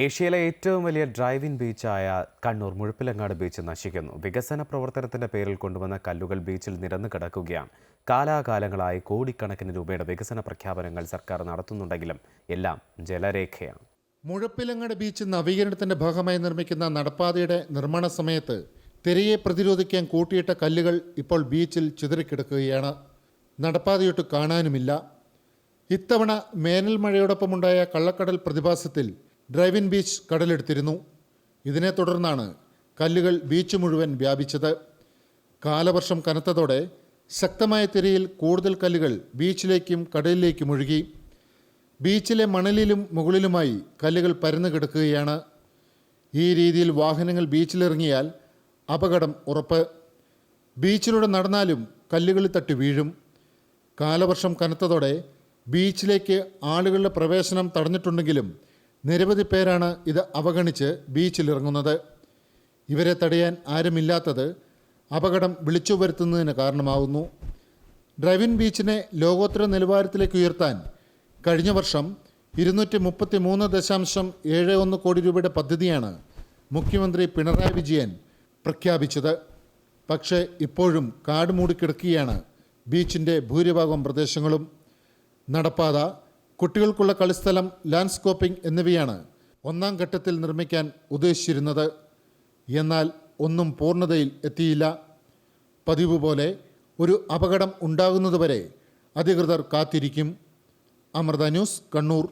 ഏഷ്യയിലെ ഏറ്റവും വലിയ ഡ്രൈവിൻ ബീച്ചായ കണ്ണൂർ മുഴപ്പിലങ്ങാട് ബീച്ച് നശിക്കുന്നു. വികസന പ്രവർത്തനത്തിന്റെ പേരിൽ കൊണ്ടുവന്ന കല്ലുകൾ ബീച്ചിൽ നിരന്നു കിടക്കുകയാണ്. കാലാകാലങ്ങളായി കോടിക്കണക്കിന് രൂപയുടെ വികസന പ്രഖ്യാപനങ്ങൾ സർക്കാർ നടത്തുന്നുണ്ടെങ്കിലും എല്ലാം ജലരേഖയാണ്. മുഴപ്പിലങ്ങാട് ബീച്ച് നവീകരണത്തിന്റെ ഭാഗമായി നിർമ്മിക്കുന്ന നടപ്പാതയുടെ നിർമ്മാണ സമയത്ത് തിരയെ പ്രതിരോധിക്കാൻ കൂട്ടിയിട്ട കല്ലുകൾ ഇപ്പോൾ ബീച്ചിൽ ചിതറിക്കിടക്കുകയാണ് നടപ്പാതയൊട്ട് കാണാനുമില്ല. ഇത്തവണ വേനൽ മഴയോടൊപ്പമുണ്ടായ കള്ളക്കടൽ പ്രതിഭാസത്തിൽ ഡ്രൈവിൻ ബീച്ച് കടലെടുത്തിരുന്നു. ഇതിനെ തുടർന്നാണ് കല്ലുകൾ ബീച്ച് മുഴുവൻ വ്യാപിച്ചത്. കാലവർഷം കനത്തതോടെ ശക്തമായ തിരയിൽ കൂടുതൽ കല്ലുകൾ ബീച്ചിലേക്കും കടലിലേക്കും ഒഴുകി. ബീച്ചിലെ മണലിലും മുകളിലുമായി കല്ലുകൾ പരന്നു കിടക്കുകയാണ്. ഈ രീതിയിൽ വാഹനങ്ങൾ ബീച്ചിലിറങ്ങിയാൽ അപകടം ഉറപ്പ്. ബീച്ചിലൂടെ നടന്നാലും കല്ലുകളിൽ തട്ടി വീഴും. കാലവർഷം കനത്തതോടെ ബീച്ചിലേക്ക് ആളുകളുടെ പ്രവേശനം തടഞ്ഞിട്ടുണ്ടെങ്കിലും നിരവധി പേരാണ് ഇത് അവഗണിച്ച് ബീച്ചിലിറങ്ങുന്നത്. ഇവരെ തടയാൻ ആരുമില്ലാത്തത് അപകടം വിളിച്ചു വരുത്തുന്നതിന് കാരണമാകുന്നു ഡ്രൈവിൻ ബീച്ചിനെ ലോകോത്തര നിലവാരത്തിലേക്ക് ഉയർത്താൻ കഴിഞ്ഞ വർഷം ഇരുന്നൂറ്റി മുപ്പത്തി മൂന്ന് ദശാംശം ഏഴ് ഒന്ന് കോടി രൂപയുടെ പദ്ധതിയാണ് മുഖ്യമന്ത്രി പിണറായി വിജയൻ പ്രഖ്യാപിച്ചത്. പക്ഷേ ഇപ്പോഴും കാട് മൂടിക്കിടക്കുകയാണ് ബീച്ചിന്റെ ഭൂരിഭാഗം പ്രദേശങ്ങളും. നടപ്പാത കുട്ടികൾക്കുള്ള കളിസ്ഥലം ലാൻഡ്സ്കോപ്പിംഗ് എന്നിവയാണ് ഒന്നാം ഘട്ടത്തിൽ നിർമ്മിക്കാൻ ഉദ്ദേശിച്ചിരുന്നത്. എന്നാൽ ഒന്നും പൂർണതയിൽ എത്തിയില്ല. പതിവ് പോലെ ഒരു അപകടം ഉണ്ടാകുന്നതുവരെ അധികൃതർ കാത്തിരിക്കും. അമൃത ന്യൂസ് കണ്ണൂർ.